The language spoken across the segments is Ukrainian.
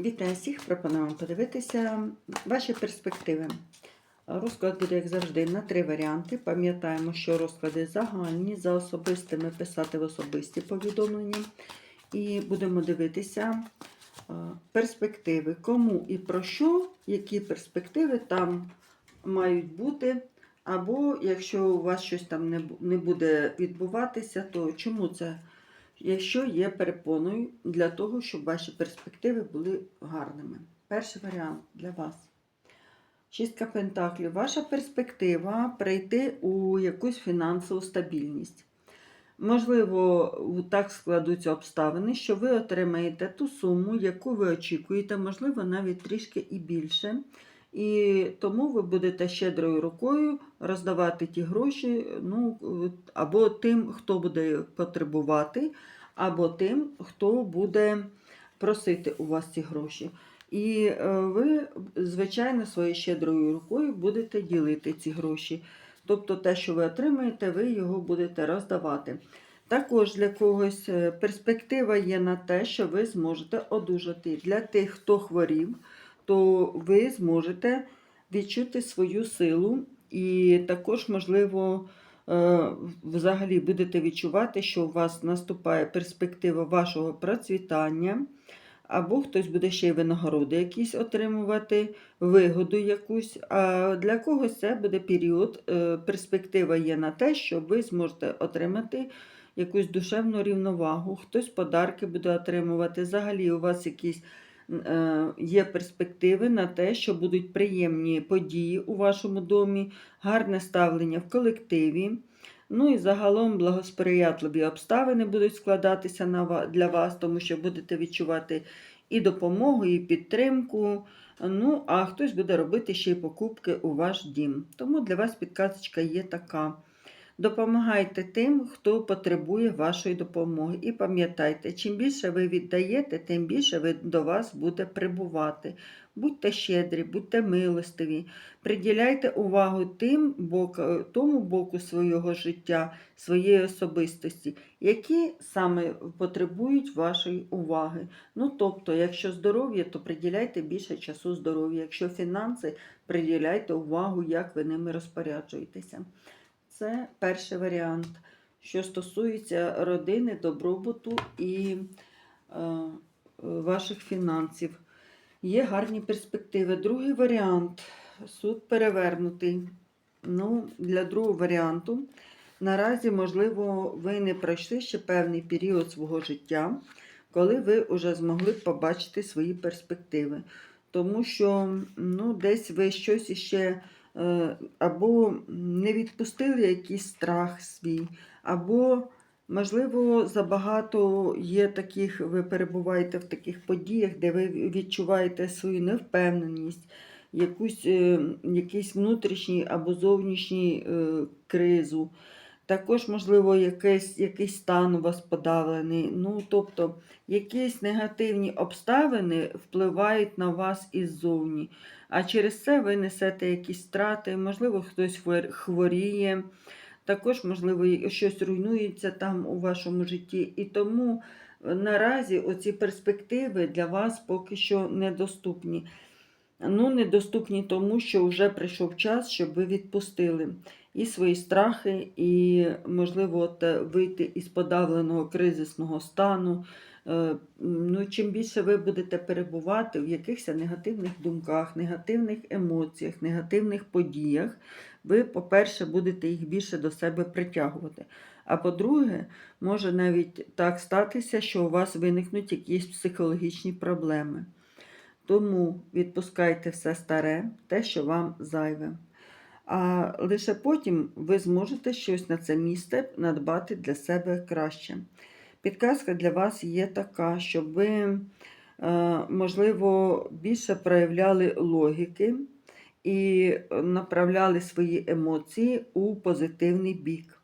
Вітаю всіх! Пропоную вам подивитися ваші перспективи. Розклад буде, як завжди, на три варіанти. Пам'ятаємо, що розклади загальні, за особистими писати в особисті повідомлення. І будемо дивитися е, перспективи, кому і про що, які перспективи там мають бути. Або якщо у вас щось там не буде відбуватися, то чому це? Якщо є перепоною для того, щоб ваші перспективи були гарними. Перший варіант для вас. Шістка пентаклів. Ваша перспектива прийти у якусь фінансову стабільність. Можливо, так складуться обставини, що ви отримаєте ту суму, яку ви очікуєте, можливо, навіть трішки і більше. І тому ви будете щедрою рукою роздавати ті гроші ну, або тим, хто буде потребувати, або тим, хто буде просити у вас ці гроші. І е, ви, звичайно, своєю щедрою рукою будете ділити ці гроші. Тобто те, що ви отримаєте, ви його будете роздавати. Також для когось е, перспектива є на те, що ви зможете одужати. Для тих, хто хворів, то ви зможете відчути свою силу, і також, можливо, е, взагалі будете відчувати, що у вас наступає перспектива вашого процвітання, або хтось буде ще й винагороди якісь отримувати, вигоду якусь. А для когось це буде період, е, перспектива є на те, що ви зможете отримати якусь душевну рівновагу, хтось подарки буде отримувати. Взагалі, у вас якісь є перспективи на те, що будуть приємні події у вашому домі, гарне ставлення в колективі. Ну і загалом благосприятливі обставини будуть складатися для вас, тому що будете відчувати і допомогу, і підтримку. Ну, а хтось буде робити ще й покупки у ваш дім. Тому для вас підказочка є така. Допомагайте тим, хто потребує вашої допомоги. І пам'ятайте, чим більше ви віддаєте, тим більше ви до вас буде прибувати. Будьте щедрі, будьте милостиві, приділяйте увагу тим бок, тому боку свого життя, своєї особистості, які саме потребують вашої уваги. Ну, тобто, якщо здоров'я, то приділяйте більше часу здоров'ю. Якщо фінанси, приділяйте увагу, як ви ними розпоряджуєтеся. Це перший варіант, що стосується родини, добробуту і е, ваших фінансів. Є гарні перспективи. Другий варіант суд перевернутий. Ну, для другого варіанту наразі, можливо, ви не пройшли ще певний період свого життя, коли ви вже змогли побачити свої перспективи. Тому що ну, десь ви щось іще або не відпустили якийсь страх свій, або, можливо, забагато є таких, ви перебуваєте в таких подіях, де ви відчуваєте свою невпевненість, якусь, е, якийсь внутрішній або зовнішній е, кризу. Також, можливо, якийсь, якийсь стан у вас подавлений. Ну, тобто, якісь негативні обставини впливають на вас іззовні. А через це ви несете якісь страти, можливо, хтось хворіє, також, можливо, щось руйнується там у вашому житті. І тому е, наразі оці перспективи для вас поки що недоступні. Ну, недоступні тому, що вже прийшов час, щоб ви відпустили і свої страхи, і, можливо, от, е, вийти із подавленого кризисного стану. Е, Ну, чим більше ви будете перебувати в якихось негативних думках, негативних емоціях, негативних подіях, ви, по-перше, будете їх більше до себе притягувати. А по-друге, може навіть так статися, що у вас виникнуть якісь психологічні проблеми. Тому відпускайте все старе, те, що вам зайве. А лише потім ви зможете щось на це місце надбати для себе краще. Підказка для вас є така, щоб ви, е, можливо, більше проявляли логіки і направляли свої емоції у позитивний бік.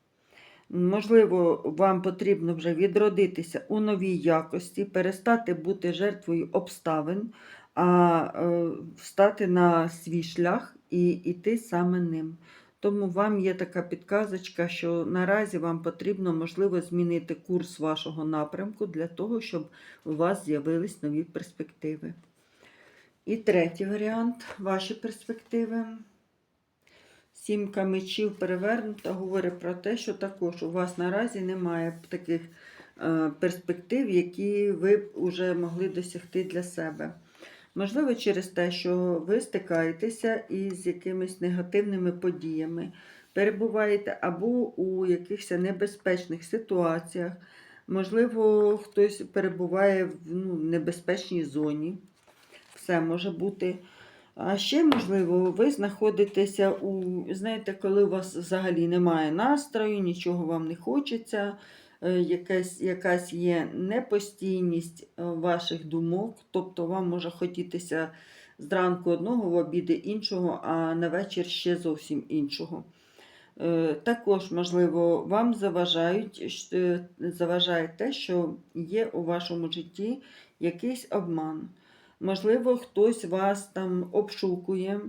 Можливо, вам потрібно вже відродитися у новій якості, перестати бути жертвою обставин, а е, встати на свій шлях і йти саме ним. Тому вам є така підказочка, що наразі вам потрібно, можливо, змінити курс вашого напрямку для того, щоб у вас з'явились нові перспективи. І третій варіант ваші перспективи. Сімка мечів перевернута говорить про те, що також у вас наразі немає таких е, перспектив, які ви б вже могли досягти для себе. Можливо, через те, що ви стикаєтеся із якимись негативними подіями, перебуваєте або у якихось небезпечних ситуаціях. Можливо, хтось перебуває в ну, небезпечній зоні. Все може бути. А ще, можливо, ви знаходитеся у, знаєте, коли у вас взагалі немає настрою, нічого вам не хочеться, якась, якась є непостійність е, ваших думок, тобто вам може хотітися зранку одного, в обіди іншого, а на вечір ще зовсім іншого. Е, Також, можливо, вам заважають, е, заважає те, що є у вашому житті якийсь обман. Можливо, хтось вас там обшукує.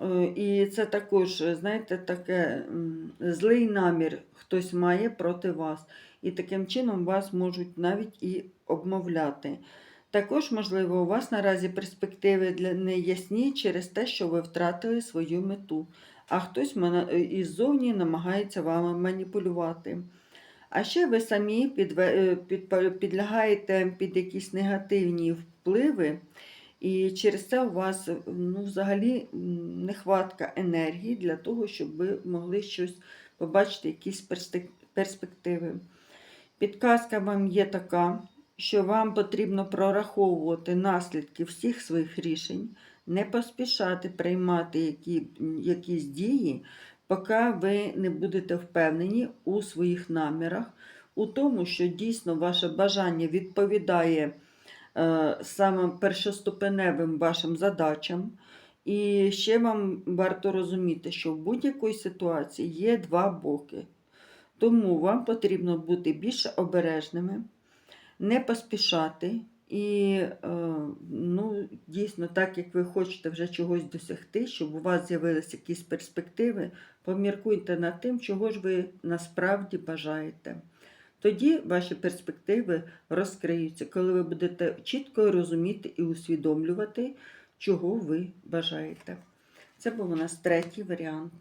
Е, І це також, знаєте, таке злий намір хтось має проти вас. І таким чином вас можуть навіть і обмовляти. Також, можливо, у вас наразі перспективи для неясні через те, що ви втратили свою мету, а хтось е, іззовні намагається вами маніпулювати. А ще ви самі е, підлягаєте під якісь негативні впливи, і через це у вас ну, взагалі нехватка енергії для того, щоб ви могли щось побачити, якісь перспективи. Підказка вам є така, що вам потрібно прораховувати наслідки всіх своїх рішень, не поспішати приймати які, якісь дії, поки ви не будете впевнені у своїх намірах, у тому, що дійсно ваше бажання відповідає саме першоступеневим вашим задачам. І ще вам варто розуміти, що в будь-якій ситуації є два боки. Тому вам потрібно бути більш обережними, не поспішати. І е, ну, дійсно, так як ви хочете вже чогось досягти, щоб у вас з'явилися якісь перспективи, поміркуйте над тим, чого ж ви насправді бажаєте. Тоді ваші перспективи розкриються, коли ви будете чітко розуміти і усвідомлювати, чого ви бажаєте. Це був у нас третій варіант.